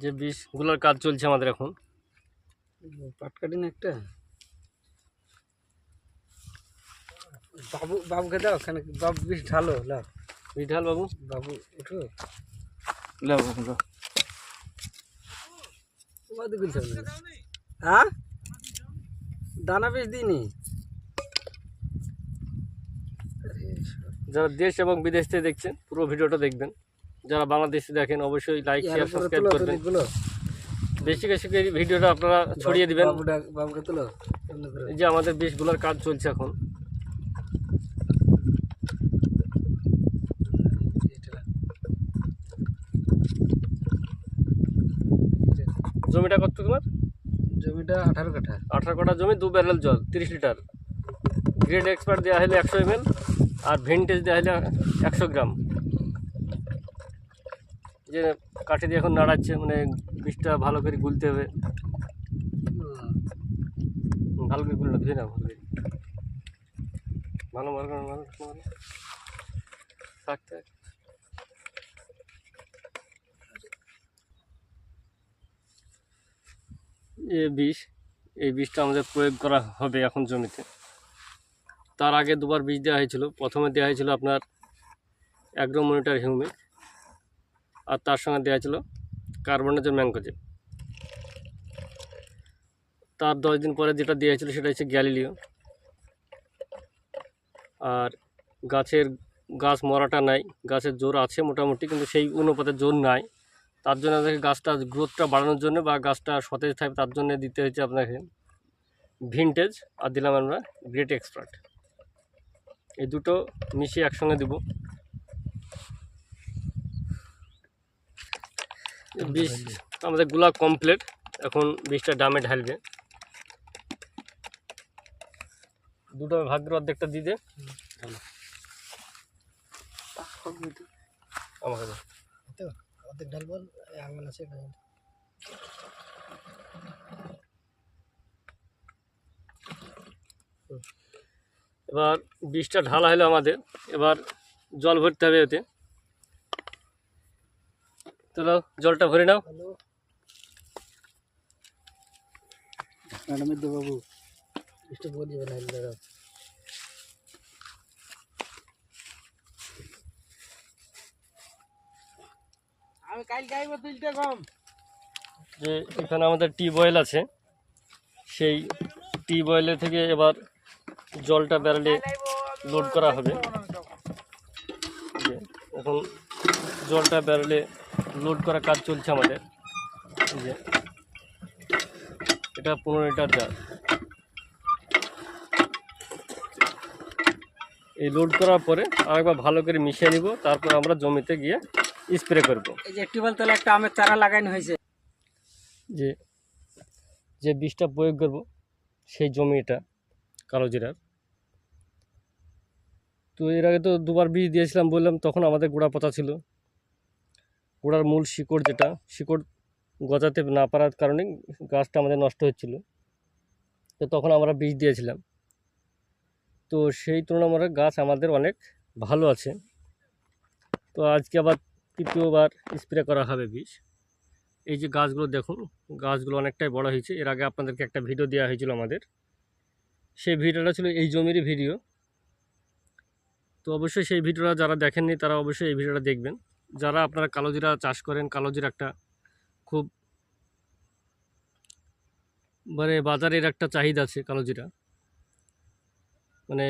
যে বিষগুলোর কাজ চলছে আমাদের এখন। পাটকাটি না একটা। বাবু বাবুকে দাও ওখানে বাবু বেশ ঢালো লাও। বিঠাল বাবু। বাবু উঠো। লাও বাদু গুলছে হ্যাঁ? দানা বিষ দিইনি। যারা দেশ এবং বিদেশ থেকে দেখছেন পুরো ভিডিওটা দেখবেন। যারা বাংলাদেশে দেখেন অবশ্যই লাইক শেয়ার সাবস্ক্রাইব করবেন। বেশি বেশি করে ভিডিওটা আপনারা ছড়িয়ে দিবেন। এই যে আমাদের বিষগুলোর কাজ চলছে এখন। জমিটা কত তোমার? জমিটা আঠারো কাঠা। আঠারো কাঠা জমি দু ব্যারেল জল তিরিশ লিটার। গ্রেড এক্সপার্ট দেওয়া হলে একশো এমএল আর ভিনটেজ দেওয়া হলে একশো গ্রাম। যে কাঠি দিয়ে এখন নাড়াচ্ছে মানে বীজটা ভালো করে গুলতে হবে। ভালো করে গুলটা ধুয়ে না ভালো করে। ভালো ভালো ভালো করে ভালো। থাক থাক। এ বিষ এই বিষটা আমাদের প্রয়োগ করা হবে এখন জমিতে। তার আগে দুবার বীজ দেওয়া হয়েছিল। প্রথমে দেওয়া হয়েছিল আপনার অ্যাগ্রো মনিটর হিউমিক আর তার সঙ্গে দেওয়া ছিল কার্বনেজের ম্যাঙ্কোজেব তার দশ দিন পরে যেটা দেওয়া হয়েছিল সেটা হচ্ছে গ্যালিলিও। আর গাছের গাছ মরাটা নাই, গাছের জোর আছে মোটামুটি, কিন্তু সেই অনুপাতে জোর নাই। তার জন্য আপনাকে গাছটা গ্রোথটা বাড়ানোর জন্য বা গাছটা সতেজ থাকবে তার জন্য দিতে হয়েছে আপনাকে ভিনটেজ আর দিলাম আমরা গ্রেট এক্সপার্ট এই দুটো মিশিয়ে একসঙ্গে দেবো। বিষ আমাদেরগুলা কমপ্লিট এখন বিষটা ডামে ঢালবে। দুটো ভাগ্যের অর্ধেকটা দিয়ে দে। আমাকে অর্ধেক ঢালবো আঙুল আছে এবার বিষটা ঢালা হলো আমাদের। এবার জল ভরতে হবে এতে। চলো জলটা ভরে নাও। ম্যাডামের বাবু একটু বলি দাদা আমি কাল গাইব তুলতে কম। যে এখানে আমাদের টি বয়েল আছে সেই টি বয়েলের থেকে এবার জলটা ব্যারেলে লোড করা হবে। এখন জলটা ব্যারেলে লোড করা কাজ চলছে আমাদের। এই যে এটা পনেরো লিটার জার এই লোড করার পরে আরেকবার ভালো করে মিশিয়ে নিব তারপর আমরা জমিতে গিয়ে স্প্রে করব। এই যে টিউবওয়েল তলে একটা আমের চারা লাগানো হয়েছে। যে যে বীজটা প্রয়োগ করব সেই জমি এটা কালো জিরার। তো এর আগে তো দুবার বীজ দিয়েছিলাম বললাম তখন আমাদের গোড়া পচা ছিল। গোড়ার মূল শিকড় যেটা, শিকড় গজাতে না পারার কারণে গাছটা আমাদের নষ্ট হচ্ছিল। তো তখন আমরা বীজ দিয়েছিলাম। তো সেই তুলনামূলক গাছ আমাদের অনেক ভালো আছে। তো আজকে আবার তৃতীয়বার স্প্রে করা হবে বীজ। এই যে গাছগুলো দেখুন, গাছগুলো অনেকটাই বড় হয়েছে। এর আগে আপনাদেরকে একটা ভিডিও দেওয়া হয়েছিল আমাদের। সেই ভিডিওটা ছিল এই জমিরই ভিডিও। তো অবশ্যই সেই ভিডিওটা যারা দেখেননি, তারা অবশ্যই এই ভিডিওটা দেখবেন। যারা আপনারা কালোজিরা চাষ করেন কালোজিরা একটা খুব মানে বাজারের একটা চাহিদা আছে কালোজিরা মানে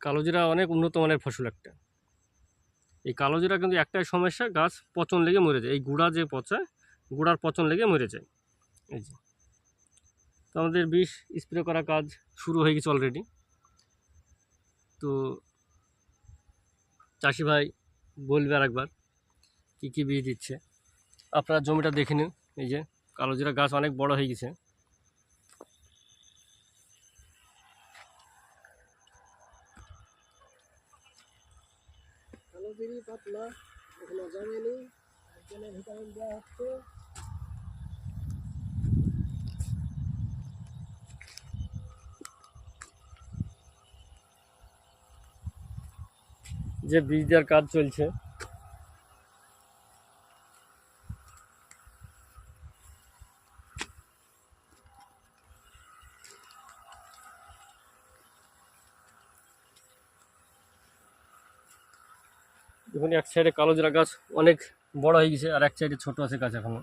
কালোজিরা অনেক উন্নত মানের ফসল একটা। এই কালোজিরা কিন্তু একটাই সমস্যা, গাছ পচন লেগে মরে যায়। এই গুঁড়া যে পচায় গোড়ার পচন লেগে মরে যায়। এই যে। তো আমাদের বিষ স্প্রে করা কাজ শুরু হয়ে গেছে অলরেডি তো চাষি ভাই বলবে আর একবার কী কী বীজ দিচ্ছে? আপনারা জমিটা দেখে নিন। এই যে কালো জিরা গাছ অনেক বড় হয়ে গেছে। কালো পাতলা এগুলো জমেনি এখানে ভিটামিন দেওয়া হচ্ছে। যে বীজ দেওয়ার কাজ চলছে। দেখুন এক সাইডে কালো জিরা গাছ অনেক বড় হয়ে গেছে আর এক সাইডে ছোট আছে গাছ এখনও।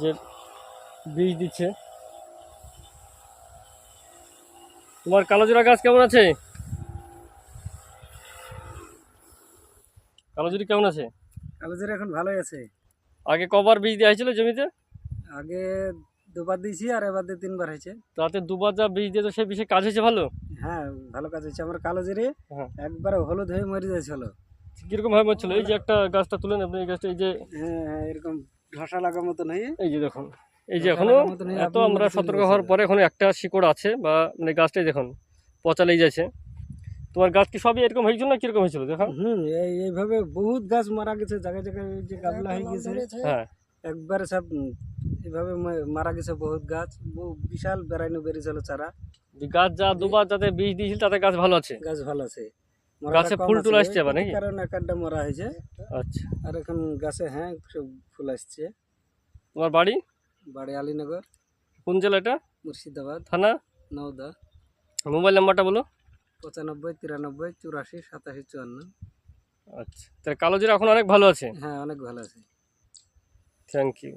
যে বীজ দিচ্ছে। তোমার কালো জিরা গাছ কেমন আছে? কালো জিরা কেমন আছে? কালোজিরা এখন ভালোই আছে। আগে কবার বীজ দেওয়া হয়েছিল জমিতে? আগে দুবার দিয়েছি আর এবার দিয়ে তিনবার হয়েছে। তাতে দুবার যা বীজ দিয়ে তো সে বিষয়ে কাজ হয়েছে ভালো? হ্যাঁ ভালো কাজ হয়েছে। আমার কালো জিরে হ্যাঁ। একবারে হলুদ হয়ে মরে যাচ্ছিল। কীরকম ভাবে হচ্ছিল এই যে একটা গাছটা তুলেন আপনি এই গাছটা এই যে হ্যাঁ হ্যাঁ এরকম ধসা লাগা মতন হয়ে এই যে দেখুন এই যে এখনও লাগার এত আমরা সতর্ক হওয়ার পরে এখনও একটা শিকড় আছে বা মানে গাছটাই দেখুন পচা লেগে যাচ্ছে। তোমার গাছ কি সবই এরকম হয়েছিল না কীরকম হয়েছিল? দেখো হুম এই এইভাবে বহুত গাছ মারা গেছে জায়গায় জায়গায় যে গাবলা হয়ে গেছে। হ্যাঁ। একবারে সব এভাবে মারা গেছে বহুত গাছ। বহু বিশাল বেড়াইনো বেরিয়েছিল চারা যে গাছ যা দুবার যাতে বীজ দিয়েছিল তাতে গাছ ভালো আছে। গাছ ভালো আছে। গাছে ফুল টুল আসছে আবার এই নাকি? কারণে একটা মরা হয়েছে। আচ্ছা। আর এখন গাছে হ্যাঁ সব ফুল আসছে। তোমার বাড়ি? বাড়ি আলীনগর। কোন জেলা এটা? মুর্শিদাবাদ। থানা? নওদা। মোবাইল নাম্বারটা বলো। পঁচানব্বই তিরানব্বই চুরাশি সাতাশি চুয়ান্ন। আচ্ছা। তাহলে কালো জিরা এখন অনেক ভালো আছে। হ্যাঁ অনেক ভালো আছে। Thank you